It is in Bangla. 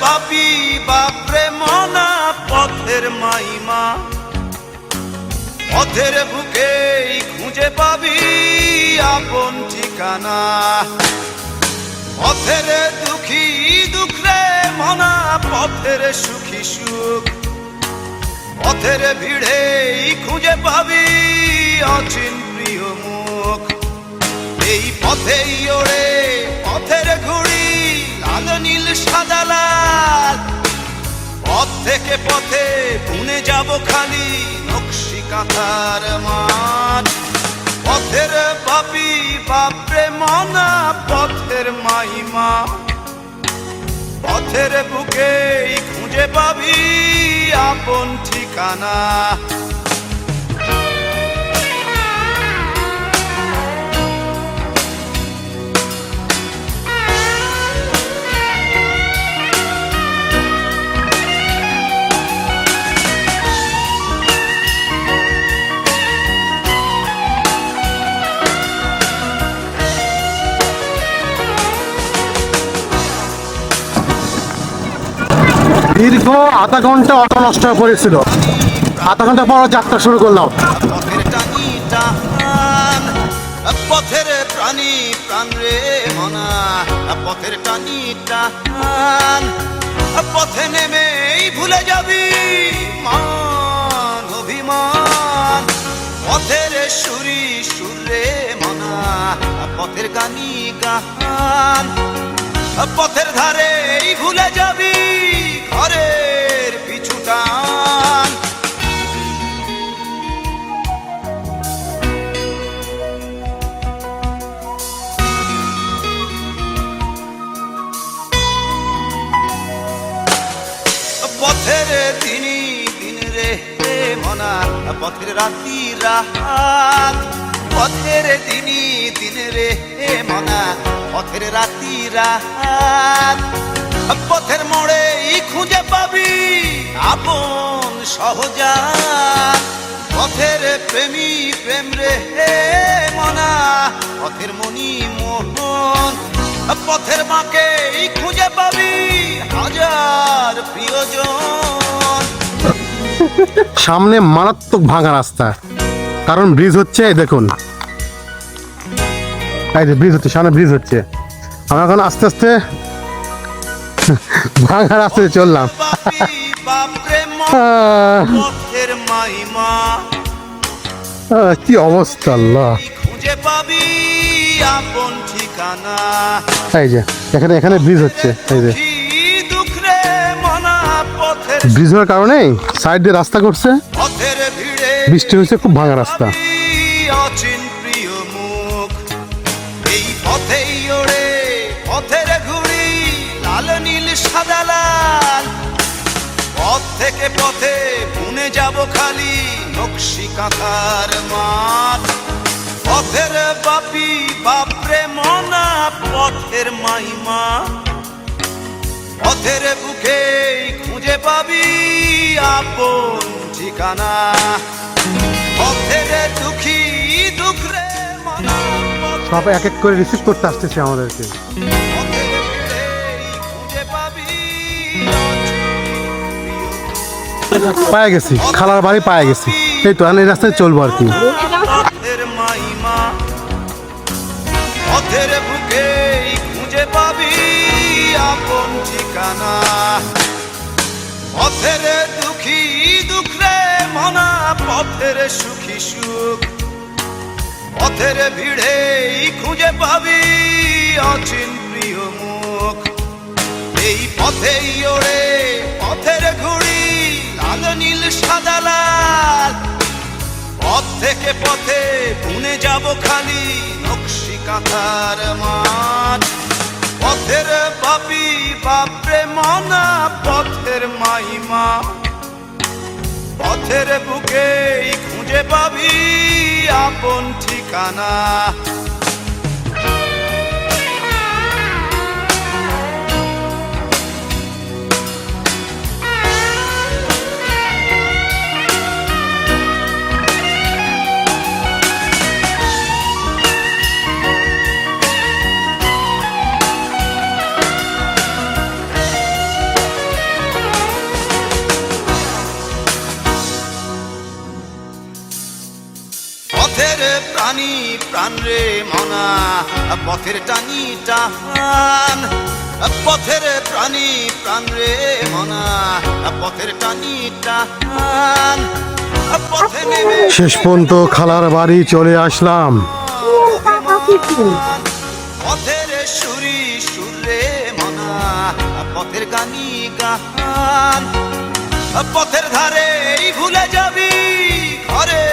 বাপি বাপরে, মনা পথের মাইমা। পথের বুকেই খুঁজে পাবি আপন ঠিকানা। পথের দুঃখী দুঃখ রে মনা পথের সুখী সুখ। পথের ভিড়ে খুঁজে পাবি অচিন প্রিয় মুখ। এই পথেই ওড়ে পথের ঘুড়ি, লাল নীল, সাদা থেকে পথে বুনে যাব খালি নকশি কাঁথার মাঠ। পথের পাপি বাপরে মনা পথের মাইমা পথের বুকে খুঁজে পাবি আপন ঠিকানা। দীর্ঘ আধা ঘণ্টা অটো নষ্ট পড়েছিল আধা ঘণ্টা পর যাত্রা শুরু করলাম। পথের প্রাণী প্রাণ রে মনা, পথের টানি টান, পথে নেমেই ভুলে যাবি মান, অভিমান। পথের সুরি সুরে মনা, পথের গানি গান, পথের ধারেই ভুলে যাবি পথের রাতি রাত পথের দিনই দিন রে হে মনা, পথের রাতি রাত পথের মোড়ে খুঁজে পাবি আপন সহজাত। পথের প্রেমী প্রেম রে হে মনা, পথের মনি মোহন, পথের মাকে খুঁজে পাবি সামনে মারাত্মক ভাঙা রাস্তা। কারণ ব্রিজ হচ্ছে দেখুন। যে ব্রিজ হচ্ছে, সামনে ব্রিজ হচ্ছে। আমরা এখন আস্তে আস্তে ভাঙা রাস্তায় চললাম। কি অবস্থা, আল্লাহ। এই যে, এখানে এখানে ব্রিজ হচ্ছে, এই যে। ব্রিজ হওয়ার কারণে সাইড দিয়ে রাস্তা করছে। বৃষ্টি হয়েছে খুব ভাঙা রাস্তা। পথ থেকে পথে বুনে যাব খালি নকশি কাঁথার মাঠ। পথের বাপি বাপরে মনা পথের মাইমা। পথের বুকে খুঁজে পাবি আপন ঠিকানা। পথের দুঃখী দুঃখ রে মনা সব এক এক করে রিসিভ করতে আসতেছে আমাদেরকে। পায়ে গেছি খালার বাড়ি পায়ে গেছি। এই তো এই রাস্তায় চলবো আর কি। পথের বুকে ঠিকানা। পথের দুঃখী, দুঃখ রে মনা, পথের সুখী সুখ। পথের ভিড়ে খুঁজে পাবি অচিন প্রিয় মুখ। এই পথেই ওড়ে পথের ঘুড়ি, লাল, নীল, সাদা, লাল। পথ থেকে পথে বুনে যাব খালি নকশি কাঁথার মাঠ। পথের পাপি বাপরে মনা পথের মাইমা পথের বুকে খুঁজে পাবি আপন ঠিকানা। প্রাণী প্রাণ রে মনা পথের টানি টান। পথের প্রাণী প্রাণ রে মনা পথের টানি টান। শেষ পর্যন্ত খালার বাড়ি চলে আসলাম। পথের সুরি সুরে মনা পথের গানি গান। পথের ধারে ভুলে যাবি ঘরে।